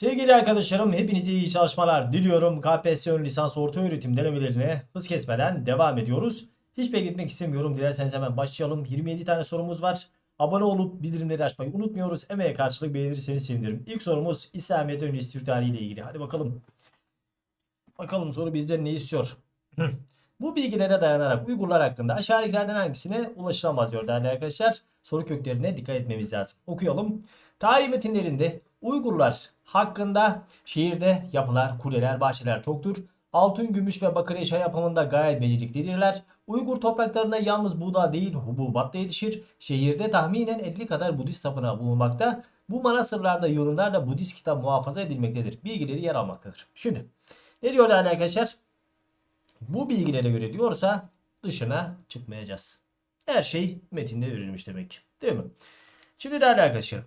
Sevgili arkadaşlarım hepinize iyi çalışmalar diliyorum. KPSS ön lisans orta öğretim denemelerine hız kesmeden devam ediyoruz. Hiç bekletmek istemiyorum. Dilerseniz hemen başlayalım. 27 tane sorumuz var. Abone olup bildirimleri açmayı unutmuyoruz. Emeğe karşılık beğenirseniz sevinirim. İlk sorumuz İslamiyet öncesi Türk tarihi ile ilgili. Hadi bakalım. Bakalım soru bizden ne istiyor? Bu bilgilere dayanarak Uygurlar hakkında aşağıdakilerden hangisine ulaşılamaz diyor değerli arkadaşlar. Soru köklerine dikkat etmemiz lazım. Okuyalım. Tarih metinlerinde Uygurlar hakkında şehirde yapılar, kuleler, bahçeler çoktur. Altın, gümüş ve bakır eşya yapımında gayet beceriklidirler. Uygur topraklarında yalnız buğda değil hububat da yetişir. Şehirde tahminen 50 kadar Budist tapınağı bulunmakta. Bu manastırlarda yığınlarla Budist kitap muhafaza edilmektedir. Bilgileri yer almaktadır. Şimdi ne diyor değerli arkadaşlar? Bu bilgilere göre diyorsa dışına çıkmayacağız. Her şey metinde verilmiş demek. Değil mi? Şimdi değerli arkadaşlarım.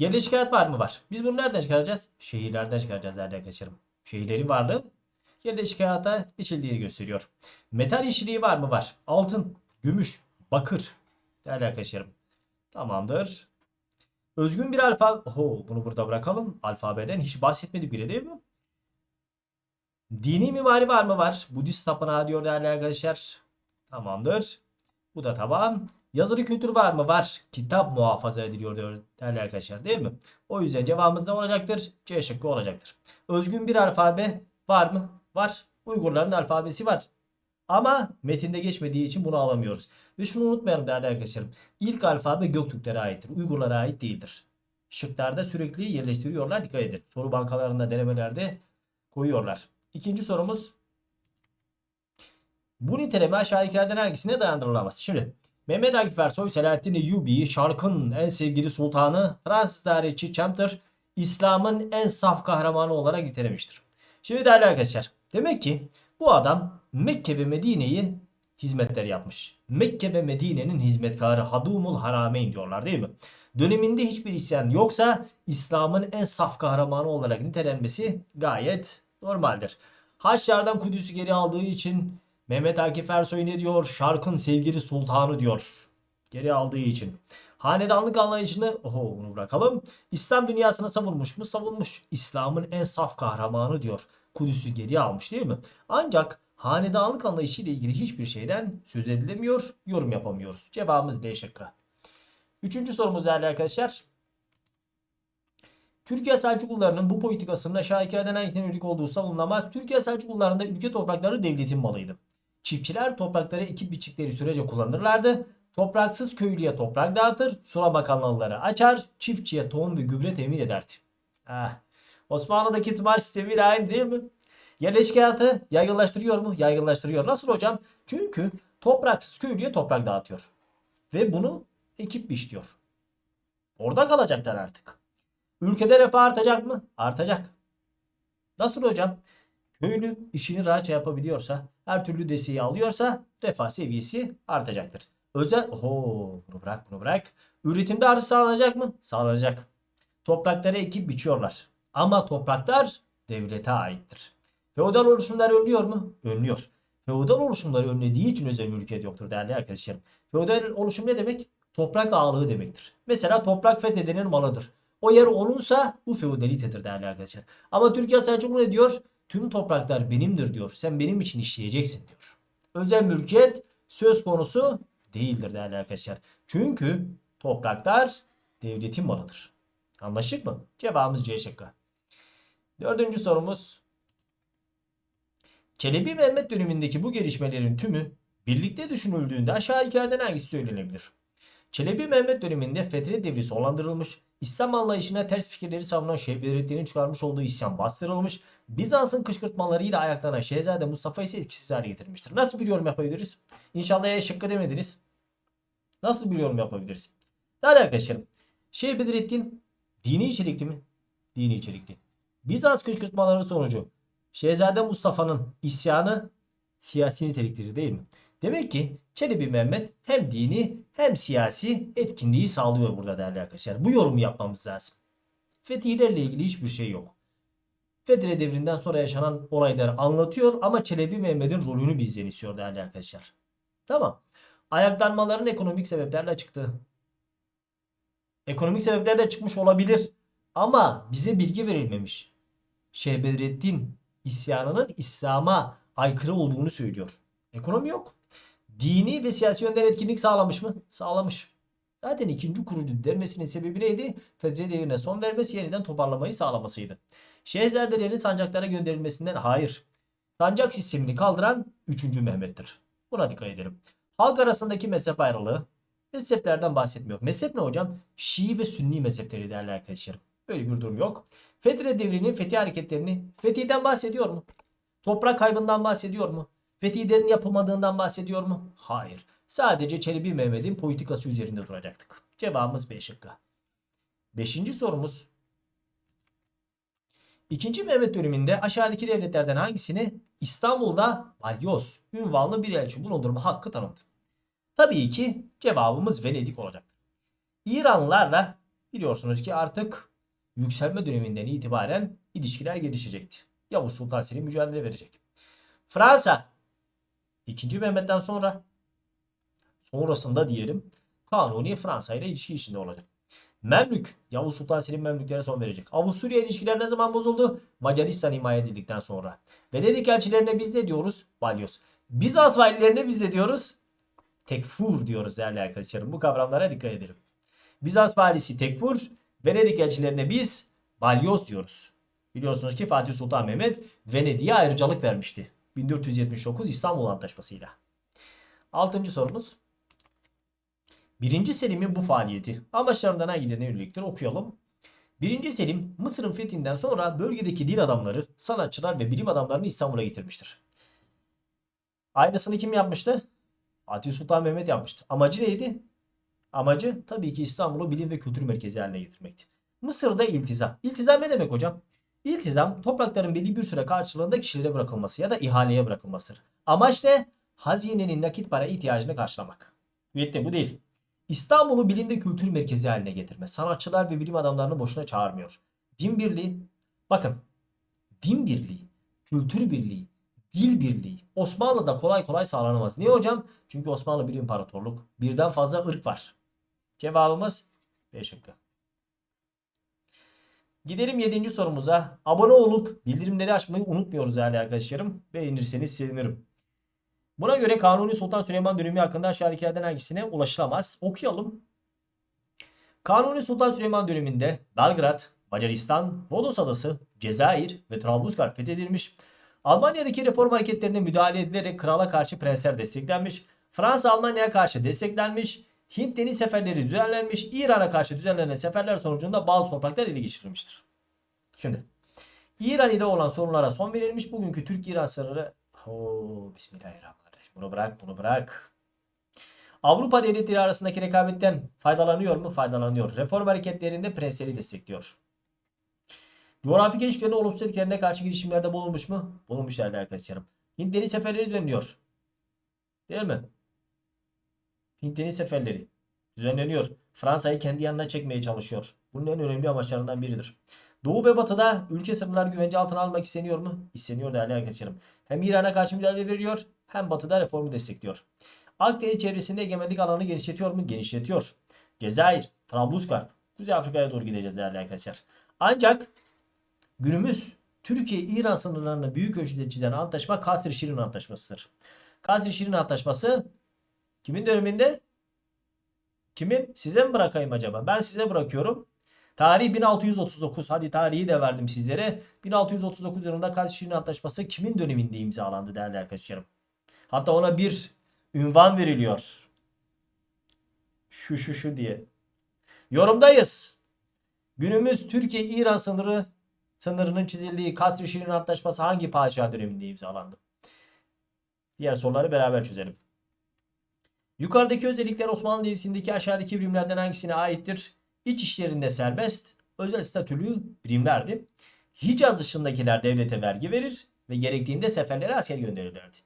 Yerleşik hayat var mı? Var. Biz bunu nereden çıkaracağız? Şehirlerden çıkaracağız değerli arkadaşlarım. Şehirlerin varlığı yerleşik hayata içildiğini gösteriyor. Metal işçiliği var mı? Var. Altın, gümüş, bakır. Değerli arkadaşlarım. Tamamdır. Özgün bir alfa... Oho, bunu burada bırakalım. Alfabeden hiç bahsetmedik bile değil mi? Dini mimari var mı? Var. Budist tapınağı diyor değerli arkadaşlar. Tamamdır. Bu da tamam. Yazılı kültür var mı? Var. Kitap muhafaza ediliyor diyor değerli arkadaşlar değil mi? O yüzden cevabımız ne olacaktır? C şıkkı olacaktır. Özgün bir alfabe var mı? Var. Uygurların alfabesi var. Ama metinde geçmediği için bunu alamıyoruz. Ve şunu unutmayalım değerli arkadaşlarım. İlk alfabe Göktürklere aittir. Uygurlara ait değildir. Şıklarda sürekli yerleştiriyorlar. Dikkat edin. Soru bankalarında denemelerde koyuyorlar. İkinci sorumuz. Bu niteleme aşağıdakilerden hangisine dayandırılamaz? Şimdi Mehmet Akif Ersoy, Selahattin Eyyubi, Şark'ın en sevgili sultanı, Fransız tarihçi Chambter, İslam'ın en saf kahramanı olarak nitelemiştir. Şimdi değerli arkadaşlar, demek ki bu adam Mekke ve Medine'yi hizmetler yapmış. Mekke ve Medine'nin hizmetkarı Hadumul Harameyn diyorlar değil mi? Döneminde hiçbir isyan yoksa İslam'ın en saf kahramanı olarak nitelenmesi gayet normaldir. Haçlardan Kudüs'ü geri aldığı için Mehmet Akif Ersoy ne diyor? Şarkın sevgili sultanı diyor. Geri aldığı için. Hanedanlık anlayışını oho bunu bırakalım. İslam dünyasına savunmuş mu? Savunmuş. İslam'ın en saf kahramanı diyor. Kudüs'ü geri almış değil mi? Ancak hanedanlık anlayışı ile ilgili hiçbir şeyden söz edilemiyor, yorum yapamıyoruz. Cevabımız D şıkkı. Üçüncü sorumuz değerli arkadaşlar. Türkiye Selçuklularının bu politikasının aşağıdakilerden hangisine yönelik olduğu savunulmaz. Türkiye Selçuklularında ülke toprakları devletin malıydı. Çiftçiler toprakları ekip biçikleri sürece kullanırlardı. Topraksız köylüye toprak dağıtır, sulama kanalları açar, çiftçiye tohum ve gübre temin ederdi. Ah, Osmanlı'daki tımar sistemiyle aynı değil mi? Yerleşik hayatı yaygınlaştırıyor mu? Yaygınlaştırıyor. Nasıl hocam? Çünkü topraksız köylüye toprak dağıtıyor. Ve bunu ekip biçiyor. Orada kalacaklar artık. Ülkede refah artacak mı? Artacak. Nasıl hocam? Köylü işini rahatça yapabiliyorsa, her türlü desteği alıyorsa refah seviyesi artacaktır. Özel, oho bunu bırak bunu bırak. Üretimde artış sağlanacak mı? Sağlanacak. Toprakları ekip biçiyorlar. Ama topraklar devlete aittir. Feodal oluşumlar önlüyor mu? Önlüyor. Feodal oluşumları önlediği için özel mülkiyet yoktur değerli arkadaşlarım. Feodal oluşum ne demek? Toprak ağalığı demektir. Mesela toprak fethedenin malıdır. O yer onunsa bu feodalitedir değerli arkadaşlar. Ama Türkiye Selçuklu ne diyor? Tüm topraklar benimdir diyor. Sen benim için işleyeceksin diyor. Özel mülkiyet söz konusu değildir değerli arkadaşlar. Çünkü topraklar devletin malıdır. Anlaşık mı? Cevabımız C şıkkı. Dördüncü sorumuz. Çelebi Mehmet dönemindeki bu gelişmelerin tümü birlikte düşünüldüğünde aşağıdakilerden hangisi söylenebilir? Çelebi Mehmet döneminde Fetret devri sonlandırılmış, İslam anlayışına ters fikirleri savunan Şeyh Bedrettin'in çıkarmış olduğu isyan bastırılmış, Bizans'ın kışkırtmalarıyla ayaklanan Şehzade Mustafa ise etkisiz hale getirmiştir. Nasıl bir yorum yapabiliriz? İnşallah E şıkkı demediniz. Nasıl bir yorum yapabiliriz? Değerli arkadaşlarım, Şeyh Bedrettin dini içerikli mi? Dini içerikli. Bizans kışkırtmaları sonucu Şehzade Mustafa'nın isyanı siyasi niteliklidir değil mi? Demek ki Çelebi Mehmet hem dini hem siyasi etkinliği sağlıyor burada değerli arkadaşlar. Bu yorumu yapmamız lazım. Fetihlerle ilgili hiçbir şey yok. Fetire devrinden sonra yaşanan olayları anlatıyor ama Çelebi Mehmet'in rolünü bizden istiyor değerli arkadaşlar. Tamam. Ayaklanmaların ekonomik sebeplerle çıktı. Ekonomik sebeplerle çıkmış olabilir. Ama bize bilgi verilmemiş. Şeyh isyanının İslam'a aykırı olduğunu söylüyor. Ekonomi yok. Dini ve siyasi yönden etkinlik sağlamış mı? Sağlamış. Zaten ikinci kurucu denmesinin sebebi neydi? Fedre devrine son vermesi yeniden toparlamayı sağlamasıydı. Şehzadelerin sancaklara gönderilmesinden hayır. Sancak sistemini kaldıran 3. Mehmet'tir. Buna dikkat edelim. Halk arasındaki mezhep ayrılığı mezheplerden bahsetmiyor. Mezhep ne hocam? Şii ve Sünni mezhepleri değerli arkadaşlarım. Böyle bir durum yok. Fedre devrinin fethi hareketlerini fetihden bahsediyor mu? Toprak kaybından bahsediyor mu? Fetihlerin yapılmadığından bahsediyor mu? Hayır. Sadece Çelebi Mehmet'in politikası üzerinde duracaktık. Cevabımız B şıkkı. Beşinci sorumuz. İkinci Mehmet döneminde aşağıdaki devletlerden hangisini İstanbul'da Balyoz ünvanlı bir elçi bulundurma hakkı tanındı? Tabii ki cevabımız Venedik olacak. İranlılarla biliyorsunuz ki artık yükselme döneminden itibaren ilişkiler gelişecekti. Yavuz Sultan Selim mücadele verecek. Fransa 2. Mehmet'ten sonra sonrasında diyelim Kanuni Fransa ile ilişki içinde olacak. Memlük Yavuz Sultan Selim Memlüklere son verecek. Avusturya ilişkiler ne zaman bozuldu? Macaristan himaye edildikten sonra. Venedik elçilerine biz ne diyoruz? Balyoz. Bizans valilerine biz ne diyoruz? Tekfur diyoruz değerli arkadaşlarım. Bu kavramlara dikkat edelim. Bizans valisi Tekfur, Venedik elçilerine biz balyoz diyoruz. Biliyorsunuz ki Fatih Sultan Mehmet Venedik'e ayrıcalık vermişti. 1479 İstanbul Antlaşması'yla. Altıncı sorumuz. Birinci Selim'in bu faaliyeti amaçlarından hangilerine yöneliktir okuyalım. Birinci Selim Mısır'ın fethinden sonra bölgedeki din adamları, sanatçılar ve bilim adamlarını İstanbul'a getirmiştir. Aynısını kim yapmıştı? Fatih Sultan Mehmet yapmıştı. Amacı neydi? Amacı tabii ki İstanbul'u bilim ve kültür merkezi haline getirmekti. Mısır'da iltizam. İltizam ne demek hocam? İltizam toprakların belli bir süre karşılığında kişilere bırakılması ya da ihaleye bırakılmasıdır. Amaç ne? Hazinenin nakit para ihtiyacını karşılamak. Bitti bu değil. İstanbul'u bilim ve kültür merkezi haline getirme. Sanatçılar ve bilim adamlarını boşuna çağırmıyor. Din birliği. Bakın. Din birliği, kültür birliği, dil birliği Osmanlı'da kolay kolay sağlanamaz. Niye hocam? Çünkü Osmanlı bir imparatorluk. Birden fazla ırk var. Cevabımız B şıkkı. Gidelim 7. sorumuza. Abone olup bildirimleri açmayı unutmuyoruz değerli arkadaşlarım. Beğenirseniz sevinirim. Buna göre Kanuni Sultan Süleyman dönemi hakkında aşağıdakilerden hangisine ulaşılamaz? Okuyalım. Kanuni Sultan Süleyman döneminde Belgrad, Macaristan, Rodos Adası, Cezayir ve Trablusgarp fethedilmiş. Almanya'daki reform hareketlerine müdahale edilerek krala karşı prensler desteklenmiş. Fransa Almanya'ya karşı desteklenmiş. Hint deniz seferleri düzenlenmiş. İran'a karşı düzenlenen seferler sonucunda bazı topraklar ele geçirilmiştir. Şimdi İran ile olan sorunlara son verilmiş. Bugünkü Türk-İran sınırı Oo, Bismillahirrahmanirrahim. Bunu bırak, bunu bırak. Avrupa devletleri arasındaki rekabetten faydalanıyor mu? Faydalanıyor. Reform hareketlerinde prensleri destekliyor. Coğrafi keşiflerine olumsuz etkilerine karşı girişimlerde bulunmuş mu? Bulunmuş değerli arkadaşlarım. Hint deniz seferleri düzenliyor. Değil mi? Hint deniz seferleri düzenleniyor. Fransa'yı kendi yanına çekmeye çalışıyor. Bunun en önemli amaçlarından biridir. Doğu ve batıda ülke sınırları güvence altına almak isteniyor mu? İsteniyor değerli arkadaşlarım. Hem İran'a karşı mücadele veriyor hem batıda reformu destekliyor. Akdeniz çevresinde egemenlik alanını genişletiyor mu? Genişletiyor. Cezayir, Trablusgarp, Kuzey Afrika'ya doğru gideceğiz değerli arkadaşlar. Ancak günümüz Türkiye-İran sınırlarını büyük ölçüde çizen antlaşma Kasr-Şirin Antlaşması'dır. Kasr-Şirin Antlaşması kimin döneminde? Kimin? Size mi bırakayım acaba? Ben size bırakıyorum. Tarih 1639. Hadi tarihi de verdim sizlere. 1639 yılında Kasr-Şirin Antlaşması kimin döneminde imzalandı değerli arkadaşlarım? Hatta ona bir ünvan veriliyor. Şu şu şu diye. Yorumdayız. Günümüz Türkiye-İran sınırı sınırının çizildiği Kasr-ı Şirin Antlaşması hangi padişah döneminde imzalandı? Diğer soruları beraber çözelim. Yukarıdaki özellikler Osmanlı Devleti'ndeki aşağıdaki birimlerden hangisine aittir? İç işlerinde serbest, özel statülü birimlerdi. Hicaz dışındakiler devlete vergi verir ve gerektiğinde seferlere asker gönderirlerdi.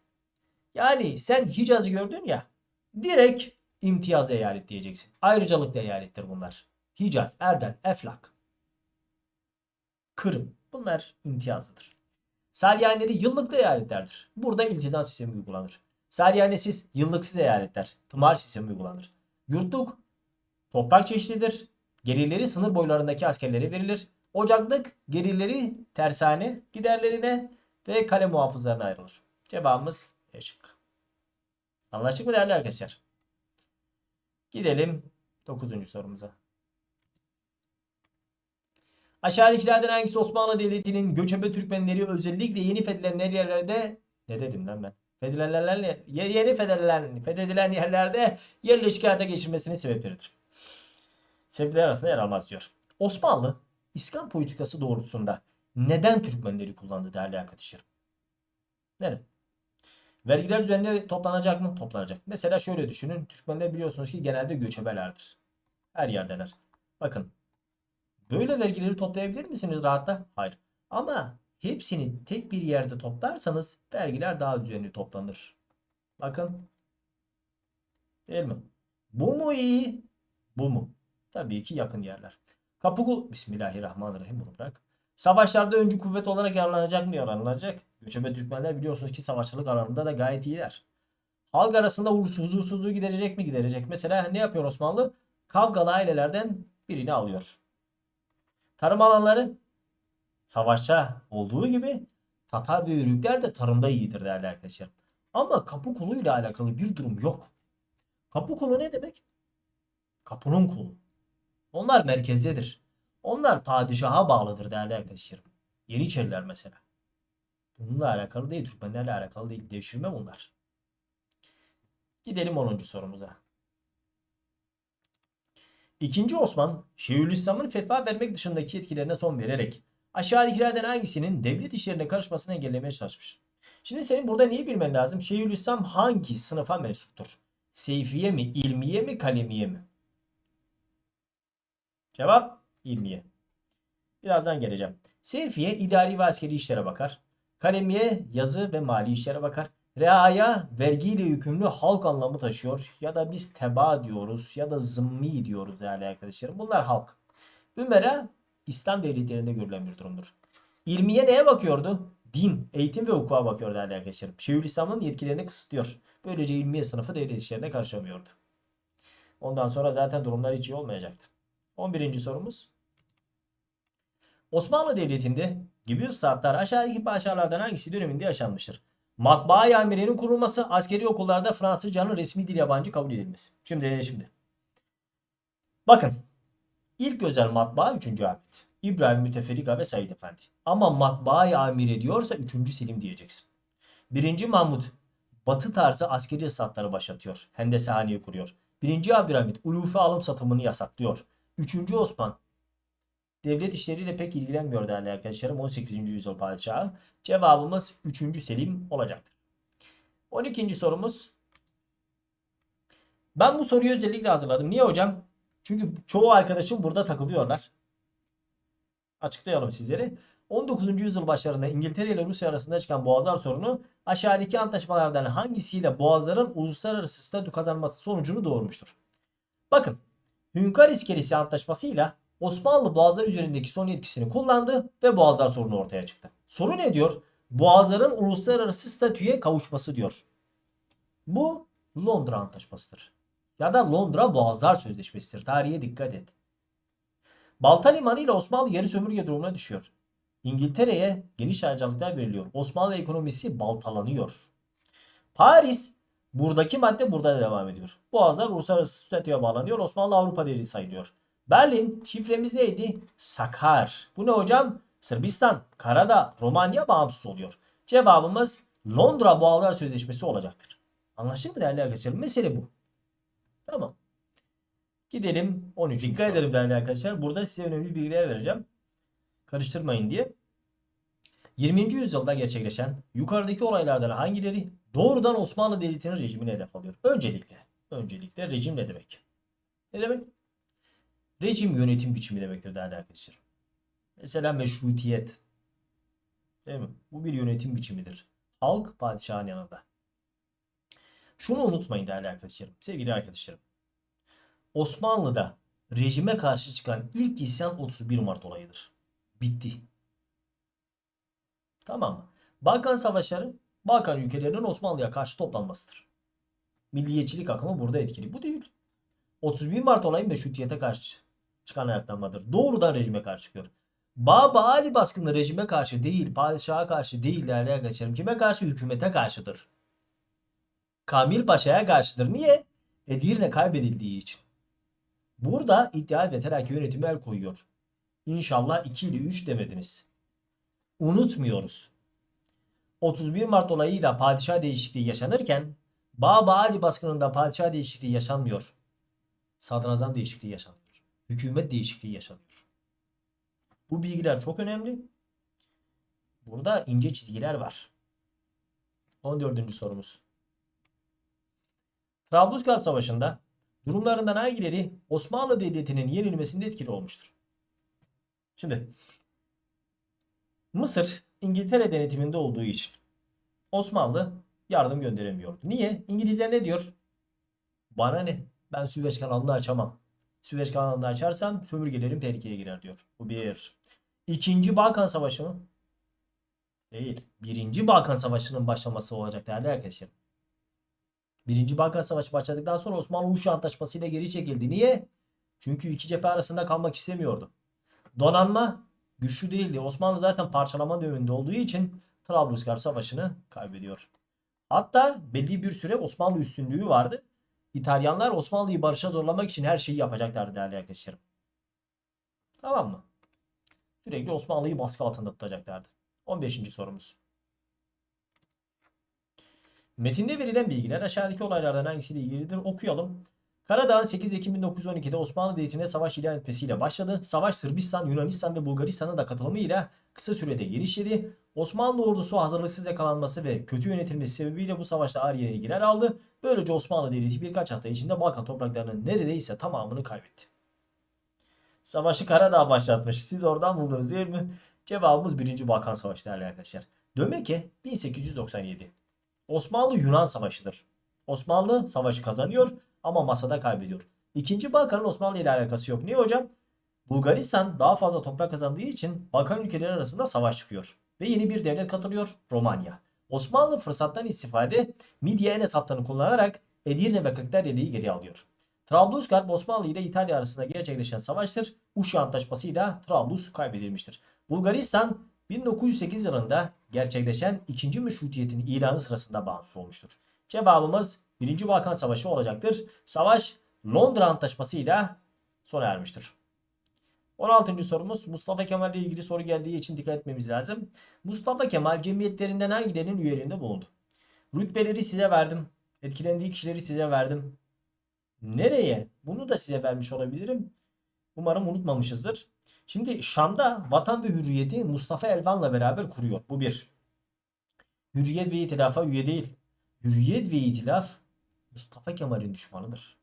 Yani sen Hicaz'ı gördün ya direkt imtiyaz eyalet diyeceksin. Ayrıcalıklı eyalettir bunlar. Hicaz, Erden, Eflak, Kırım. Bunlar imtiyazlıdır. Salyaneleri yıllıklı eyaletlerdir. Burada iltizam sistemi uygulanır. Salyanesiz yıllıksız eyaletler. Tımar sistemi uygulanır. Yurtluk toprak çeşididir. Gelirleri sınır boylarındaki askerlere verilir. Ocaklık gelirleri tersane giderlerine ve kale muhafızlarına ayrılır. Cevabımız E. Anlaştık mı değerli arkadaşlar? Gidelim 9. sorumuza. Aşağıdakilerden hangisi Osmanlı Devleti'nin göçebe Türkmenleri özellikle yeni fethedilen yerlerde ne dedim lan ben? Fethedilen, yeni fethedilen, fethedilen yerlerde yerleşik hayata geçirmesinin sebepleridir. Sebepler arasında yer almaz diyor. Osmanlı İslam politikası doğrultusunda neden Türkmenleri kullandı değerli arkadaşlarım? Neden? Vergiler düzenli toplanacak mı? Toplanacak. Mesela şöyle düşünün. Türkmenler biliyorsunuz ki genelde göçebelerdir. Her yerdeler. Bakın. Böyle vergileri toplayabilir misiniz rahatla? Hayır. Ama hepsini tek bir yerde toplarsanız vergiler daha düzenli toplanır. Bakın. Değil mi? Bu mu iyi? Bu mu? Tabii ki yakın yerler. Kapıkul Bismillahirrahmanirrahim bunu bırak. Savaşlarda öncü kuvvet olarak yararlanacak mı? Yararlanacak. Göçebe Türkmenler biliyorsunuz ki savaşçılık alanında da gayet iyiler. Halk arasında huzursuzluğu giderecek mi? Giderecek. Mesela ne yapıyor Osmanlı? Kavgalı ailelerden birini alıyor. Tarım alanları savaşça olduğu gibi Tatar ve Yörükler de tarımda iyidir değerli arkadaşlar. Ama kapı kulu ile alakalı bir durum yok. Kapı kulu ne demek? Kapının kulu. Onlar merkezdedir. Onlar padişaha bağlıdır değerli arkadaşlarım. Yeniçeriler mesela. Bununla alakalı değil. Türkmenlerle alakalı değil. Devşirme bunlar. Gidelim 10. sorumuza. İkinci Osman, Şeyhülislam'ın fetva vermek dışındaki etkilerine son vererek aşağıdakilerden hangisinin devlet işlerine karışmasını engellemeye çalışmış. Şimdi senin burada neyi bilmen lazım? Şeyhülislam hangi sınıfa mensuptur? Seyfiye mi, ilmiye mi, kalemiye mi? Cevap ilmiye. Birazdan geleceğim. Seyfiye idari ve askeri işlere bakar. Kalemiye yazı ve mali işlere bakar. Reaya vergiyle yükümlü halk anlamı taşıyor. Ya da biz teba diyoruz ya da zımmi diyoruz değerli arkadaşlarım. Bunlar halk. Ümera İslam devletlerinde görülen bir durumdur. İlmiye neye bakıyordu? Din, eğitim ve hukuka bakıyor değerli arkadaşlarım. Şeyhülislam'ın yetkilerini kısıtlıyor. Böylece ilmiye sınıfı devlet işlerine karışamıyordu. Ondan sonra zaten durumlar hiç iyi olmayacaktı. 11. sorumuz. Osmanlı Devleti'nde gibi saatler aşağıdaki padişahlardan hangisi döneminde yaşanmıştır? Matbaa amirinin kurulması, askeri okullarda Fransızcanın resmi dil yabancı kabul edilmesi. Şimdi şimdi. Bakın. İlk özel matbaa 3. Ahmet. İbrahim Müteferrika ve Said Efendi. Ama matbaa amiri diyorsa 3. Selim diyeceksin. 1. Mahmut Batı tarzı askeri ıslatları başlatıyor. Hendesehaneyi kuruyor. 1. Abdülhamit ulufi alım satımını yasaklıyor. 3. Osman devlet işleriyle pek ilgilenmiyor değerli arkadaşlarım. 18. yüzyıl padişahı. Cevabımız 3. Selim olacaktır. 12. sorumuz. Ben bu soruyu özellikle hazırladım. Niye hocam? Çünkü çoğu arkadaşım burada takılıyorlar. Açıklayalım sizlere. 19. yüzyıl başlarında İngiltere ile Rusya arasında çıkan boğazlar sorunu aşağıdaki antlaşmalardan hangisiyle boğazların uluslararası statü kazanması sonucunu doğurmuştur? Bakın Hünkar İskelesi Antlaşması'yla Osmanlı boğazlar üzerindeki son yetkisini kullandı ve boğazlar sorunu ortaya çıktı. Soru ne diyor? Boğazların uluslararası statüye kavuşması diyor. Bu Londra Antlaşması'dır. Ya da Londra Boğazlar Sözleşmesi'dir. Tarihe dikkat et. Balta Limanı ile Osmanlı yarı sömürge durumuna düşüyor. İngiltere'ye geniş harcalıklar veriliyor. Osmanlı ekonomisi baltalanıyor. Paris buradaki madde burada devam ediyor. Boğazlar uluslararası statüye bağlanıyor. Osmanlı Avrupa devleti sayılıyor. Berlin şifremiz neydi? Sakar. Bu ne hocam? Sırbistan, Karadağ, Romanya bağımsız oluyor. Cevabımız Londra Boğazlar Sözleşmesi olacaktır. Anlaşıldı mı değerli arkadaşlar? Mesele bu. Tamam. Gidelim 13. Dikkat ederim değerli arkadaşlar. Burada size önemli bilgiler vereceğim. Karıştırmayın diye. 20. yüzyılda gerçekleşen yukarıdaki olaylardan hangileri doğrudan Osmanlı Devleti'nin rejimine hedef alıyor? Öncelikle, öncelikle rejim ne demek? Ne demek? Rejim yönetim biçimi demektir değerli arkadaşlar. Mesela meşrutiyet. Değil mi? Bu bir yönetim biçimidir. Halk padişahın yanında. Şunu unutmayın değerli arkadaşlarım. Sevgili arkadaşlarım. Osmanlı'da rejime karşı çıkan ilk isyan 31 Mart olayıdır. Bitti. Tamam mı? Balkan Savaşları Balkan ülkelerinin Osmanlı'ya karşı toplanmasıdır. Milliyetçilik akımı burada etkili. Bu değil. 31 Mart olayı meşrutiyete karşı çıkan ayaklanmadır. Doğrudan rejime karşı çıkıyor. Baba Ali baskını rejime karşı değil, padişaha karşı değil değerli arkadaşlarım. Kime karşı? Hükümete karşıdır. Kamil Paşa'ya karşıdır. Niye? Edirne kaybedildiği için. Burada İttihat ve Terakki yönetimi el koyuyor. İnşallah 2 ile 3 demediniz. Unutmuyoruz. 31 Mart olayıyla padişah değişikliği yaşanırken Baba Ali baskınında padişah değişikliği yaşanmıyor. Sadrazam değişikliği yaşanıyor. Hükümet değişikliği yaşanıyor. Bu bilgiler çok önemli. Burada ince çizgiler var. 14. sorumuz. Trablusgarp Savaşı'nda durumlarından hangileri Osmanlı Devleti'nin yenilmesinde etkili olmuştur? Şimdi Mısır İngiltere denetiminde olduğu için Osmanlı yardım gönderemiyordu. Niye? İngilizler ne diyor? Bana ne? Ben Süveyş kanalını açamam. Süveyş kanalını açarsam sömürgelerim tehlikeye girer diyor. Bu bir. İkinci Balkan Savaşı mı? Değil. Birinci Balkan Savaşı'nın başlaması olacak değerli arkadaşlar. Birinci Balkan Savaşı başladıktan sonra Osmanlı Uşu Antlaşması ile geri çekildi. Niye? Çünkü iki cephe arasında kalmak istemiyordu. Donanma güçlü değildi. Osmanlı zaten parçalama döneminde olduğu için Trablusgarp Savaşı'nı kaybediyor. Hatta belli bir süre Osmanlı üstünlüğü vardı. İtalyanlar Osmanlı'yı barışa zorlamak için her şeyi yapacaklardı değerli arkadaşlarım. Tamam mı? Sürekli Osmanlı'yı baskı altında tutacaklardı. 15. sorumuz. Metinde verilen bilgiler aşağıdaki olaylardan hangisiyle ilgilidir? Okuyalım. Karadağ'ın 8 Ekim 1912'de Osmanlı Devleti'ne savaş ilan etmesiyle başladı. Savaş Sırbistan, Yunanistan ve Bulgaristan'ın da katılımıyla kısa sürede genişledi. Osmanlı ordusu hazırlıksız yakalanması ve kötü yönetilmesi sebebiyle bu savaşta ağır yenilgiler aldı. Böylece Osmanlı Devleti birkaç hafta içinde Balkan topraklarının neredeyse tamamını kaybetti. Savaşı Karadağ başlatmış. Siz oradan buldunuz değil mi? Cevabımız 1. Balkan Savaşı değerli arkadaşlar. Dömeke 1897. Osmanlı-Yunan Savaşı'dır. Osmanlı savaşı kazanıyor ama masada kaybediyor. İkinci Balkan'ın Osmanlı ile alakası yok. Niye hocam? Bulgaristan daha fazla toprak kazandığı için Balkan ülkeleri arasında savaş çıkıyor. Ve yeni bir devlet katılıyor Romanya. Osmanlı fırsattan istifade Midye Enes hattını kullanarak Edirne ve Kırklareli'yi geri alıyor. Trablusgarp Osmanlı ile İtalya arasında gerçekleşen savaştır. Uşa Antlaşması ile Trablus kaybedilmiştir. Bulgaristan 1908 yılında gerçekleşen 2. Meşrutiyet'in ilanı sırasında bağımsız olmuştur. Cevabımız 1. Balkan Savaşı olacaktır. Savaş Londra Antlaşması ile sona ermiştir. 16. sorumuz Mustafa Kemal ile ilgili soru geldiği için dikkat etmemiz lazım. Mustafa Kemal cemiyetlerinden hangilerinin üyelerinde bulundu? Rütbeleri size verdim. Etkilendiği kişileri size verdim. Nereye? Bunu da size vermiş olabilirim. Umarım unutmamışızdır. Şimdi Şam'da Vatan ve Hürriyet'i Mustafa Elvan'la beraber kuruyor. Bu bir. Hürriyet ve İtilaf'a üye değil. Hürriyet ve İtilaf Mustafa Kemal'in düşmanıdır.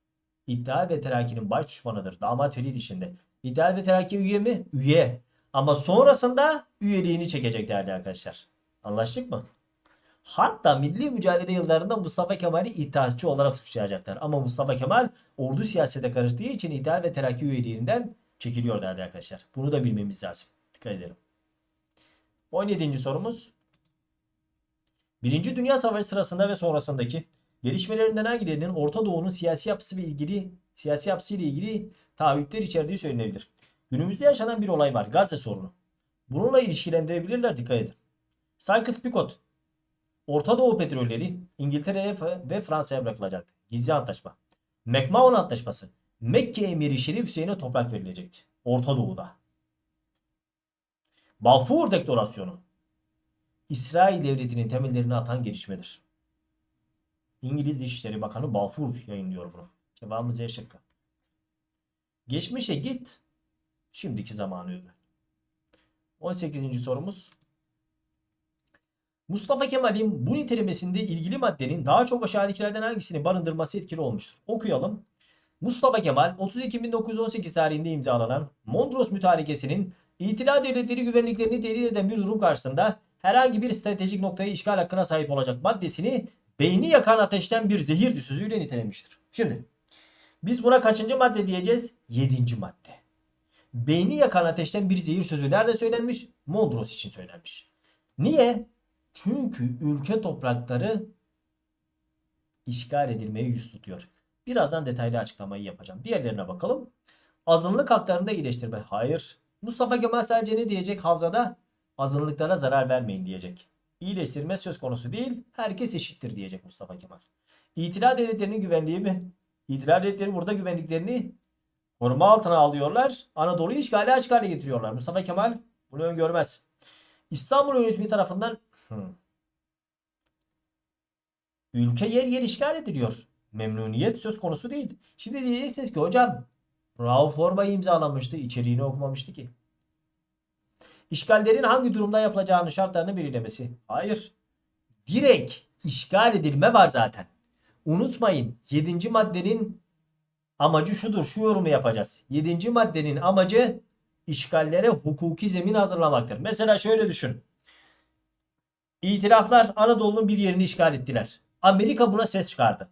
İddia ve Terakki'nin baş düşmanıdır. Damat Ferit içinde. İddia ve Terakki üye mi? Üye. Ama sonrasında üyeliğini çekecek değerli arkadaşlar. Anlaştık mı? Hatta milli mücadele yıllarında Mustafa Kemal'i iddiaççı olarak suçlayacaklar. Ama Mustafa Kemal ordu siyasete karıştığı için İddia ve Terakki üyeliğinden çekiliyor değerli arkadaşlar. Bunu da bilmemiz lazım. Dikkat edelim. 17. sorumuz. Birinci Dünya Savaşı sırasında ve sonrasındaki gelişmelerinden hangilerinin Orta Doğu'nun siyasi yapısı ve ilgili siyasi yapısı ile ilgili taahhütler içerdiği söylenebilir. Günümüzde yaşanan bir olay var. Gazze sorunu. Bununla ilişkilendirebilirler dikkat edin. Sykes-Picot Orta Doğu petrolleri İngiltere'ye ve Fransa'ya bırakılacaktı. Gizli antlaşma. McMahon Antlaşması. Mekke emiri Şerif Hüseyin'e toprak verilecekti. Orta Doğu'da. Balfour Deklarasyonu. İsrail devletinin temellerini atan gelişmedir. İngiliz Dışişleri Bakanı Balfour yayınlıyor bunu. Cevabımız E şıkkı. Geçmişe git. Şimdiki zamanı öğren. 18. sorumuz. Mustafa Kemal'in bu nitelemesinde ilgili maddenin daha çok aşağıdakilerden hangisini barındırması etkili olmuştur? Okuyalım. Mustafa Kemal 30 Ekim 1918 tarihinde imzalanan Mondros Mütarekesi'nin İtilaf devletleri güvenliklerini tehdit eden bir durum karşısında herhangi bir stratejik noktayı işgal hakkına sahip olacak maddesini beyni yakan ateşten bir zehir sözüyle nitelemiştir. Şimdi biz buna kaçıncı madde diyeceğiz? Yedinci madde. Beyni yakan ateşten bir zehir sözü nerede söylenmiş? Mondros için söylenmiş. Niye? Çünkü ülke toprakları işgal edilmeye yüz tutuyor. Birazdan detaylı açıklamayı yapacağım. Diğerlerine bakalım. Azınlık haklarında iyileştirme. Hayır. Mustafa Kemal sadece ne diyecek havzada? Azınlıklara zarar vermeyin diyecek. İyileştirme söz konusu değil. Herkes eşittir diyecek Mustafa Kemal. İtilal devletlerinin güvenliği mi? İtilal devletleri burada güvenliklerini koruma altına alıyorlar. Anadolu'yu işgali açık hale getiriyorlar. Mustafa Kemal bunu öngörmez. İstanbul yönetimi tarafından hmm, ülke yer yer işgal ediliyor. Memnuniyet söz konusu değil. Şimdi diyeceksiniz ki hocam Rauf Orbay imzalamıştı. içeriğini okumamıştı ki. İşgallerin hangi durumda yapılacağını şartlarını belirlemesi. Hayır. Direkt işgal edilme var zaten. Unutmayın 7. maddenin amacı şudur. Şu yorumu yapacağız. 7. maddenin amacı işgallere hukuki zemin hazırlamaktır. Mesela şöyle düşün. İtilaflar Anadolu'nun bir yerini işgal ettiler. Amerika buna ses çıkardı.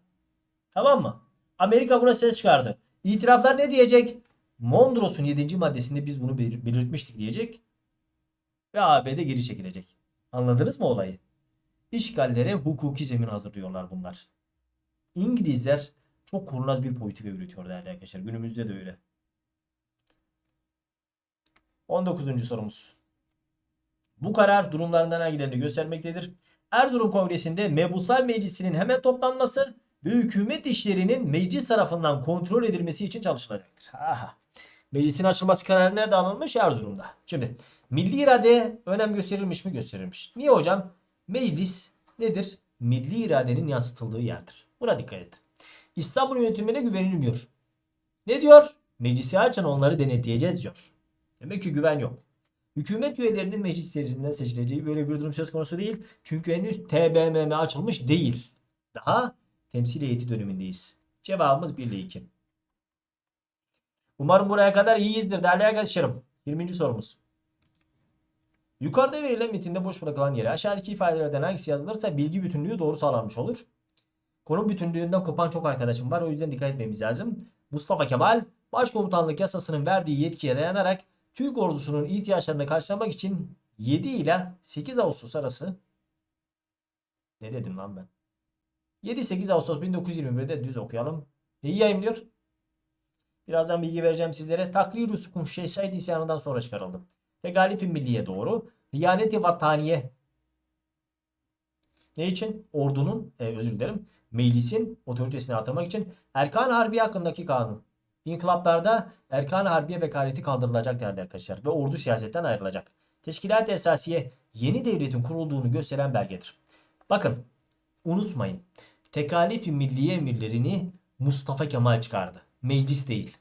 Tamam mı? Amerika buna ses çıkardı. İtiraflar ne diyecek? Mondros'un 7. maddesinde biz bunu belir- belirtmiştik diyecek. Ve ABD geri çekilecek. Anladınız mı olayı? İşgallere hukuki zemin hazırlıyorlar bunlar. İngilizler çok kurnaz bir politika üretiyor değerli arkadaşlar. Günümüzde de öyle. 19. sorumuz. Bu karar durumlarından hangilerini göstermektedir? Erzurum Kongresi'nde Mebusal Meclisi'nin hemen toplanması ve hükümet işlerinin meclis tarafından kontrol edilmesi için çalışılacaktır. Aha. Meclisin açılması kararı nerede alınmış? Erzurum'da. Şimdi milli irade önem gösterilmiş mi? Gösterilmiş. Niye hocam? Meclis nedir? Milli iradenin yansıtıldığı yerdir. Buna dikkat et. İstanbul yönetimine güvenilmiyor. Ne diyor? Meclisi açın onları denetleyeceğiz diyor. Demek ki güven yok. Hükümet üyelerinin meclislerinden seçileceği böyle bir durum söz konusu değil. Çünkü henüz TBMM açılmış değil. Daha temsil heyeti dönemindeyiz. Cevabımız 1 ile 2. Umarım buraya kadar iyiyizdir değerli arkadaşlarım. 20. sorumuz. Yukarıda verilen metinde boş bırakılan yere aşağıdaki ifadelerden hangisi yazılırsa bilgi bütünlüğü doğru sağlanmış olur. Konu bütünlüğünden kopan çok arkadaşım var. O yüzden dikkat etmemiz lazım. Mustafa Kemal Başkomutanlık yasasının verdiği yetkiye dayanarak Türk ordusunun ihtiyaçlarını karşılamak için 7 ile 8 Ağustos arası ne dedim lan ben? 7-8 Ağustos 1921'de düz okuyalım. Neyi yayınlıyor? Birazdan bilgi vereceğim sizlere. Takrir-i Sukun Şehzade isyanından sonra çıkarıldı. Tegalif-i Milliye doğru. Hıyanet-i Vataniye. Ne için? Ordunun, e, özür dilerim, meclisin otoritesini artırmak için Erkan Harbi hakkındaki kanun. İnkılaplarda Erkan Harbiye vekaleti kaldırılacak değerli arkadaşlar ve ordu siyasetten ayrılacak. Teşkilat Esasiye yeni devletin kurulduğunu gösteren belgedir. Bakın unutmayın. Tekalif-i Milliye emirlerini Mustafa Kemal çıkardı. Meclis değil.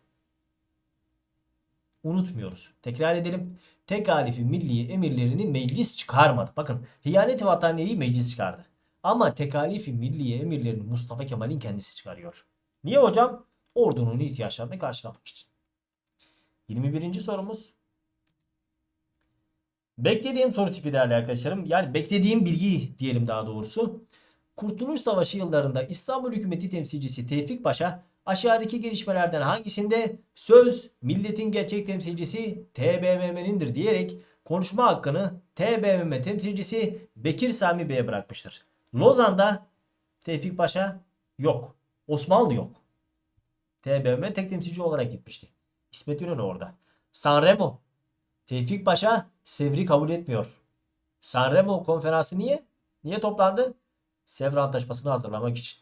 Unutmuyoruz. Tekrar edelim. Tekalifi milliye emirlerini meclis çıkarmadı. Bakın hıyanet-i vataniyeyi meclis çıkardı. Ama tekalifi milliye emirlerini Mustafa Kemal'in kendisi çıkarıyor. Niye hocam? Ordunun ihtiyaçlarını karşılamak için. 21. sorumuz. Beklediğim soru tipi değerli arkadaşlarım. Yani beklediğim bilgi diyelim daha doğrusu. Kurtuluş Savaşı yıllarında İstanbul hükümeti temsilcisi Tevfik Paşa aşağıdaki gelişmelerden hangisinde söz milletin gerçek temsilcisi TBMM'nindir diyerek konuşma hakkını TBMM temsilcisi Bekir Sami Bey'e bırakmıştır. Lozan'da Tevfik Paşa yok. Osmanlı yok. TBMM tek temsilci olarak gitmişti. İsmet İnönü orada. Sanremo. Tevfik Paşa Sevr'i kabul etmiyor. Sanremo konferansı niye? Niye toplandı? Sevr Antlaşması'nı hazırlamak için.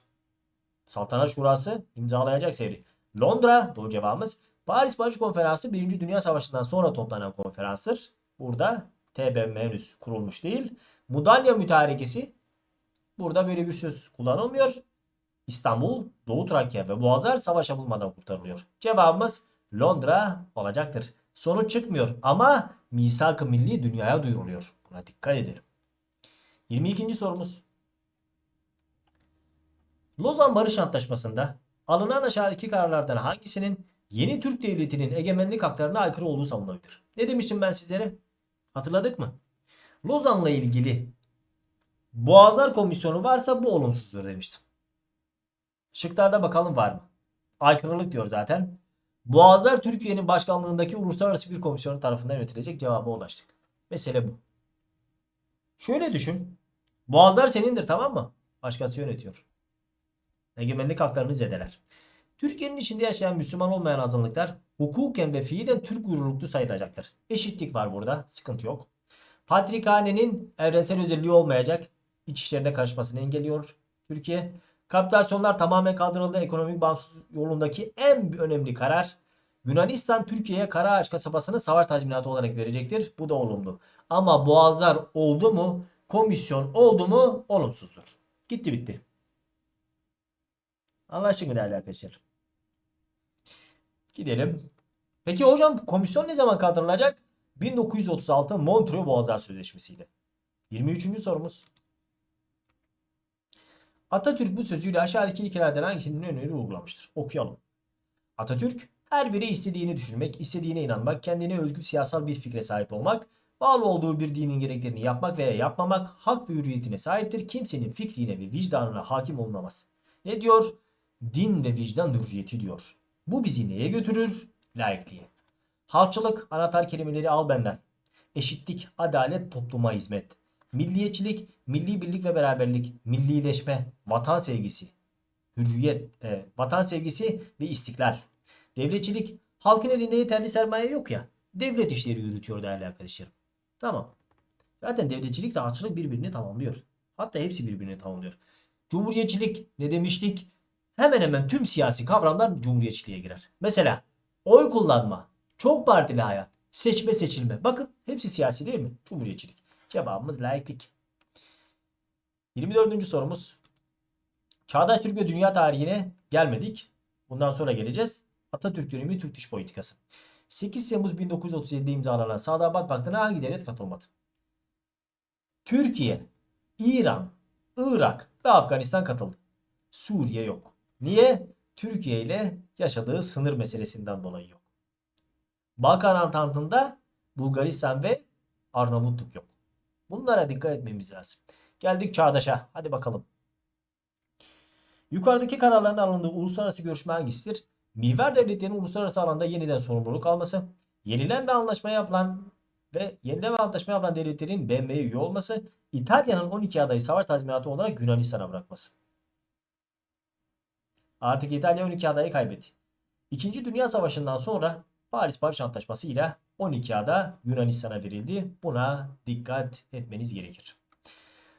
Saltanat Şurası imzalayacak Sevr'i. Londra doğru cevabımız. Paris Barış Konferansı 1. Dünya Savaşı'ndan sonra toplanan konferanstır. Burada TBMM henüz kurulmuş değil. Mudanya Mütarekesi burada böyle bir söz kullanılmıyor. İstanbul, Doğu Trakya ve Boğazlar savaşa bulmadan kurtarılıyor. Cevabımız Londra olacaktır. Sonuç çıkmıyor ama misak-ı milli dünyaya duyuruluyor. Buna dikkat edelim. 22. sorumuz. Lozan Barış Antlaşması'nda alınan aşağıdaki kararlardan hangisinin yeni Türk Devleti'nin egemenlik haklarına aykırı olduğu savunulabilir? Ne demiştim ben sizlere? Hatırladık mı? Lozan'la ilgili Boğazlar Komisyonu varsa bu olumsuzdur demiştim. Şıklarda bakalım var mı? Aykırılık diyor zaten. Boğazlar Türkiye'nin başkanlığındaki uluslararası bir komisyon tarafından yönetilecek cevaba ulaştık. Mesele bu. Şöyle düşün. Boğazlar senindir tamam mı? Başkası yönetiyor. Egemenlik haklarını zedeler. Türkiye'nin içinde yaşayan Müslüman olmayan azınlıklar hukuken ve fiilen Türk uyruluklu sayılacaktır. Eşitlik var burada. Sıkıntı yok. Patrikhanenin evrensel özelliği olmayacak. İç işlerine karışmasını engelliyor Türkiye. Kapitülasyonlar tamamen kaldırıldı. Ekonomik bağımsızlık yolundaki en önemli karar Yunanistan Türkiye'ye Karaağaç kasabasını savaş tazminatı olarak verecektir. Bu da olumlu. Ama boğazlar oldu mu, komisyon oldu mu olumsuzdur. Gitti bitti. Anlaştık mı değerli arkadaşlar? Gidelim. Peki hocam komisyon ne zaman kaldırılacak? 1936 Montreux Boğazlar Sözleşmesi ile. 23. sorumuz. Atatürk bu sözüyle aşağıdaki ilkelerden hangisinin öneri uygulamıştır? Okuyalım. Atatürk her biri istediğini düşünmek, istediğine inanmak, kendine özgü siyasal bir fikre sahip olmak, bağlı olduğu bir dinin gereklerini yapmak veya yapmamak, hak ve hürriyetine sahiptir. Kimsenin fikrine ve vicdanına hakim olunamaz. Ne diyor? Din ve vicdan hürriyeti diyor. Bu bizi neye götürür? Laikliğe. Halkçılık, anahtar kelimeleri al benden. Eşitlik, adalet, topluma hizmet. Milliyetçilik, milli birlik ve beraberlik, millileşme, vatan sevgisi, hürriyet, e, vatan sevgisi ve istiklal. Devletçilik, halkın elinde yeterli sermaye yok ya. Devlet işleri yürütüyor değerli arkadaşlarım. Tamam. Zaten devletçilik ve halkçılık birbirini tamamlıyor. Hatta hepsi birbirini tamamlıyor. Cumhuriyetçilik ne demiştik? Hemen hemen tüm siyasi kavramlar cumhuriyetçiliğe girer. Mesela oy kullanma, çok partili hayat, seçme seçilme. Bakın hepsi siyasi değil mi? Cumhuriyetçilik. Cevabımız laiklik. 24. sorumuz. Çağdaş Türk dünya tarihine gelmedik. Bundan sonra geleceğiz. Atatürk dönemi Türk dış politikası. 8 Temmuz 1937'de imzalanan Sadabat Paktı'na hangi devlet katılmadı? Türkiye, İran, Irak ve Afganistan katıldı. Suriye yok. Niye? Türkiye ile yaşadığı sınır meselesinden dolayı yok. Balkan Antantı'nda Bulgaristan ve Arnavutluk yok. Bunlara dikkat etmemiz lazım. Geldik Çağdaş'a. Hadi bakalım. Yukarıdaki kararların alındığı uluslararası görüşme hangisidir? Mihver devletlerinin uluslararası alanda yeniden sorumluluk alması, yenilen ve anlaşma yapılan ve yenilen ve anlaşma yapılan devletlerin BM'ye üye olması, İtalya'nın 12 adayı savaş tazminatı olarak Yunanistan'a bırakması. Artık İtalya 12 adayı kaybetti. İkinci Dünya Savaşı'ndan sonra Paris Barış Antlaşması ile 12 ada Yunanistan'a verildi. Buna dikkat etmeniz gerekir.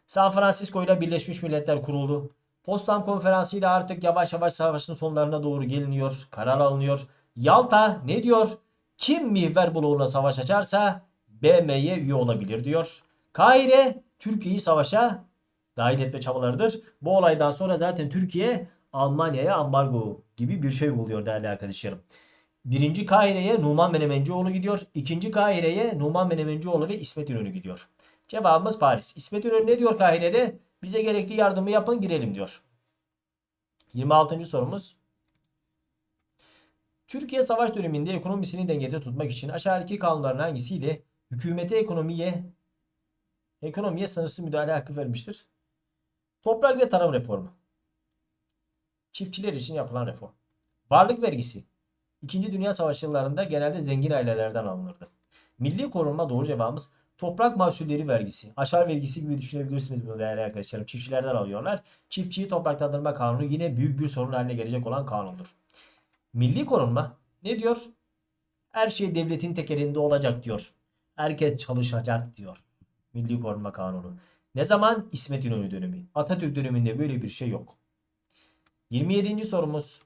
San Francisco ile Birleşmiş Milletler kuruldu. Potsdam Konferansı ile artık yavaş yavaş savaşın sonlarına doğru geliniyor. Karar alınıyor. Yalta ne diyor? Kim mihver bloğuna savaş açarsa BM'ye üye olabilir diyor. Kahire Türkiye'yi savaşa dahil etme çabalarıdır. Bu olaydan sonra zaten Türkiye Almanya'ya ambargo gibi bir şey buluyor değerli arkadaşlarım. Birinci Kahire'ye Numan Menemencioğlu gidiyor. İkinci Kahire'ye Numan Menemencioğlu ve İsmet İnönü gidiyor. Cevabımız Paris. İsmet İnönü ne diyor Kahire'de? Bize gerekli yardımı yapın girelim diyor. 26. sorumuz. Türkiye savaş döneminde ekonomisini dengede tutmak için aşağıdaki kanunların hangisiyle hükümete ekonomiye ekonomiye sınırsız müdahale hakkı vermiştir? Toprak ve tarım reformu. Çiftçiler için yapılan reform. Varlık vergisi. İkinci Dünya Savaşı yıllarında genelde zengin ailelerden alınırdı. Milli korunma doğru cevabımız toprak mahsulleri vergisi. Aşar vergisi gibi düşünebilirsiniz bunu değerli arkadaşlarım. Çiftçilerden alıyorlar. Çiftçiyi topraklandırma kanunu yine büyük bir sorun haline gelecek olan kanundur. Milli korunma ne diyor? Her şey devletin tekerinde olacak diyor. Herkes çalışacak diyor. Milli korunma kanunu. Ne zaman? İsmet İnönü dönemi. Atatürk döneminde böyle bir şey yok. 27. sorumuz.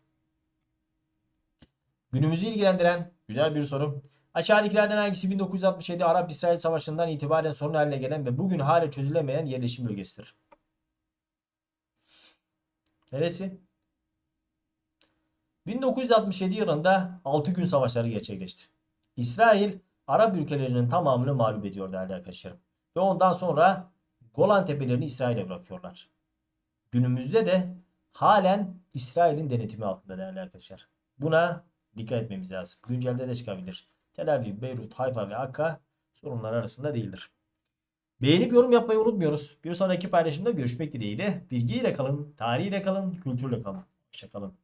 Günümüzü ilgilendiren güzel bir soru. Aşağıdakilerden hangisi 1967 Arap-İsrail Savaşı'ndan itibaren sorun haline gelen ve bugün hala çözülemeyen yerleşim bölgesidir? Neresi? 1967 yılında 6 gün savaşları gerçekleşti. İsrail Arap ülkelerinin tamamını mağlup ediyor değerli arkadaşlarım. Ve ondan sonra Golan Tepelerini İsrail'e bırakıyorlar. Günümüzde de halen İsrail'in denetimi altında değerli arkadaşlar. Buna dikkat etmemiz lazım. Güncelde de çıkabilir. Tel Aviv, Beyrut, Hayfa ve Akka sorunlar arasında değildir. Beğenip yorum yapmayı unutmuyoruz. Bir sonraki paylaşımda görüşmek dileğiyle. Bilgiyle kalın, tarihiyle kalın, kültürle kalın. Hoşçakalın.